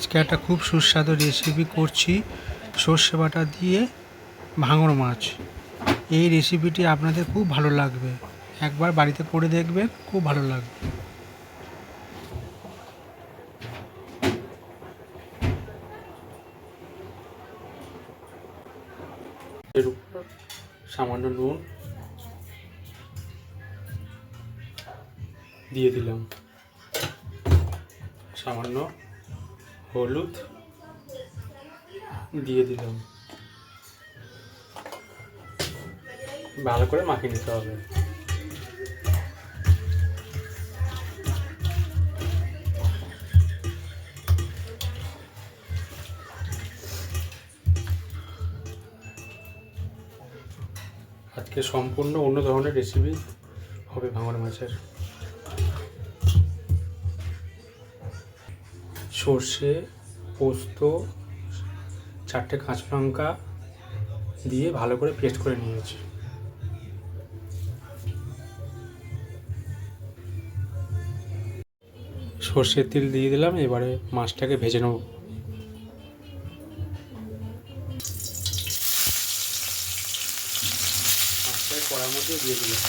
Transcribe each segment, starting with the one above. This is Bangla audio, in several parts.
আজকে একটা খুব সুস্বাদু রেসিপি করছি সর্ষে বাটা দিয়ে ভাঙর মাছ। এই রেসিপিটি আপনাদের খুব ভালো লাগবে। একবার বাড়িতে করে দেখবেন, খুব ভালো লাগবে। সামান্য নুন দিয়ে দিলাম। সামান্য হলুদ দিয়ে দিলাম। ভালো করে মাখিয়ে নিতে হবে। আজকে সম্পূর্ণ অন্য ধরনের রেসিপি হবে ভাঙর মাছের। সর্ষে, পোস্ত, চারটে কাঁচা লঙ্কা দিয়ে ভালো করে পেস্ট করে নিয়েছি। সর্ষের তেল দিয়ে দিলাম, এবারে মাছটাকে ভেজে নেব। মাছটাকে কড়ার মধ্যে দিয়ে দিলাম।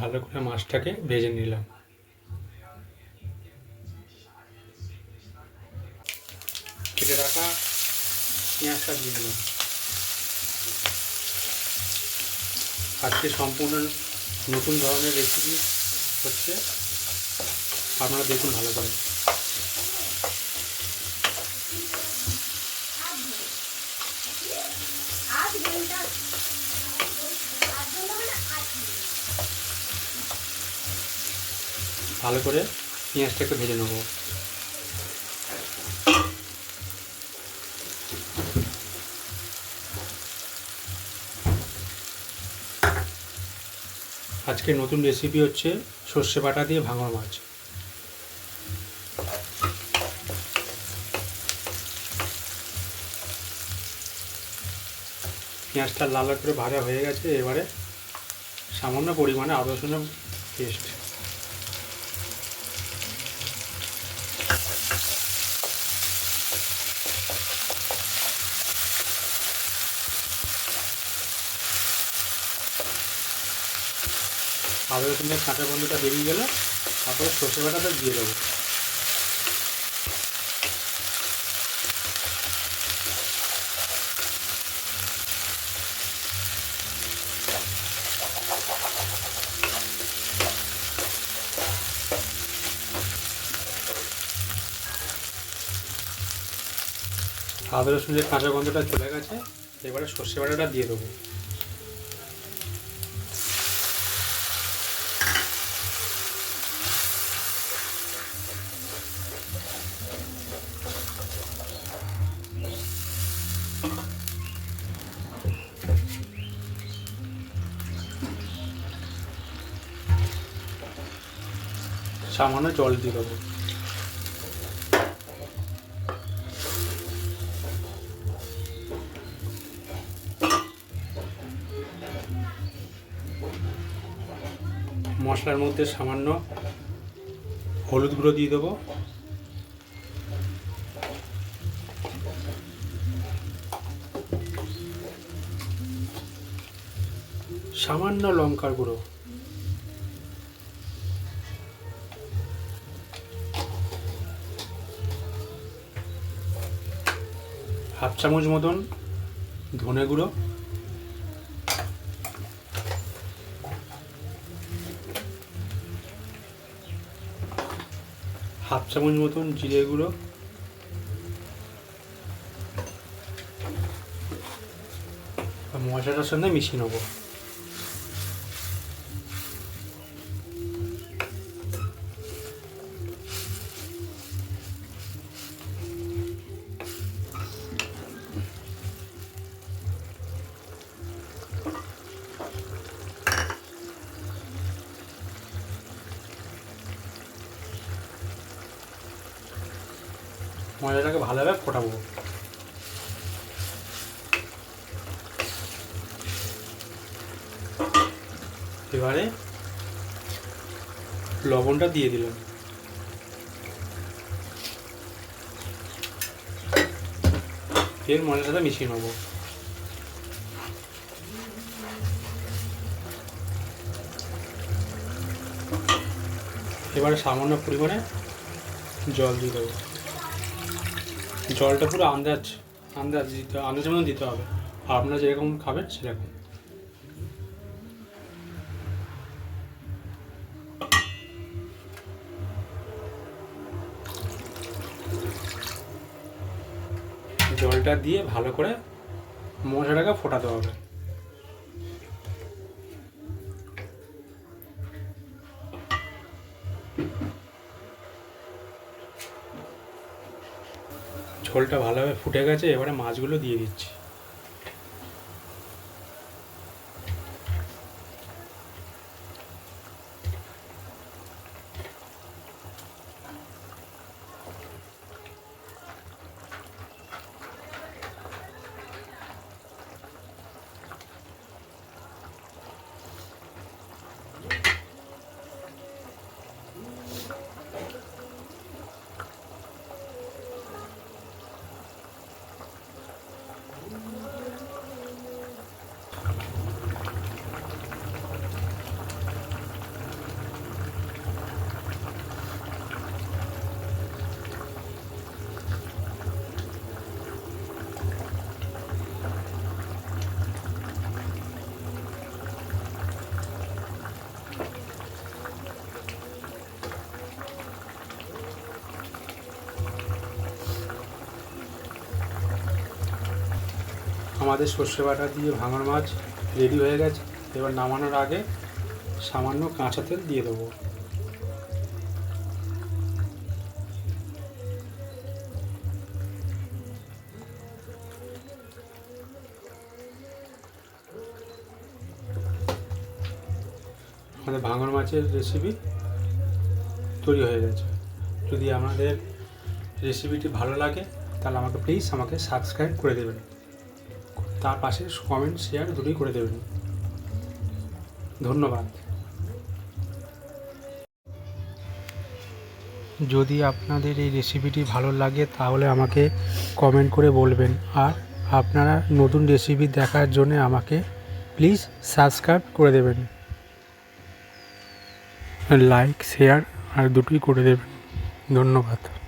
ভালো করে মাছটাকে ভেজে নিলাম। কেটে রাখা পেঁয়াজটা দিয়ে দিলাম। আজকে সম্পূর্ণ নতুন ধরনের রেসিপি হচ্ছে। আপনারা দেখুন ভালো করে। ভালো করে পেঁয়াজটাকে ভেজে নেব। আজকে নতুন রেসিপি হচ্ছে সর্ষে বাটা দিয়ে ভাঙা মাছ। পেঁয়াজটা লাল করে ভাজা হয়ে গেছে, এবারে সামান্য পরিমাণে আদা রসুনের পেস্ট আদা রসুনের কাঁচা গন্ধটা বেরিয়ে গেলে তারপরে সর্ষে বাটাটা দিয়ে দেবো। আদা রসুনের কাঁচা গন্ধটা চলে গেছে, এবারে সর্ষে বাটাটা দিয়ে দেবো। সামান্য জল দিয়ে দেবো। মশলার মধ্যে সামান্য হলুদ গুঁড়ো দিয়ে দেবো। সামান্য লঙ্কার গুঁড়ো। হাফ চামচ মতন ধনে গুঁড়ো। হাফ চামচ মতন জিরে গুঁড়ো। মশলাটার সঙ্গে মিশিয়ে নেব। মশলাটাকে ভালোভাবে ফোটাবো। এবারে লবণটা দিয়ে দিলাম। এর মশলাটা মিশিয়ে নেব। এবারে সামান্য পরিমাণে জল দিয়ে দেবো। জলটা পুরো আন্দাজ আন্দাজ দিতে আন্দাজ মতন দিতে হবে। আপনারা যেরকম খাবেন, সেরকম। জলটা দিয়ে ভালো করে মশলাটাকে ফোটাতে হবে। ঝোলটা ভালোভাবে ফুটে গেছে এবারে মাছগুলো দিয়ে দিচ্ছি। আমাদের সর্ষে বাটা দিয়ে ভাঙার মাছ রেডি হয়ে গেছে। এবার নামানোর আগে সামান্য কাঁচা তেল দিয়ে দেবো। আমাদের ভাঙর মাছের রেসিপি তৈরি হয়ে গেছে। যদি আমাদের রেসিপিটি ভালো লাগে, তাহলে আমাকে প্লিজ আমাকে সাবস্ক্রাইব করে দেবেন। তার পাশে কমেন্ট শেয়ার দুটোই করে দেবেন। ধন্যবাদ। যদি আপনাদের এই রেসিপিটি ভালো লাগে, তাহলে আমাকে কমেন্ট করে বলবেন। আর আপনারা নতুন রেসিপি দেখার জন্য আমাকে প্লিজ সাবস্ক্রাইব করে দেবেন। লাইক শেয়ার আর দুটোই করে দেবেন। ধন্যবাদ।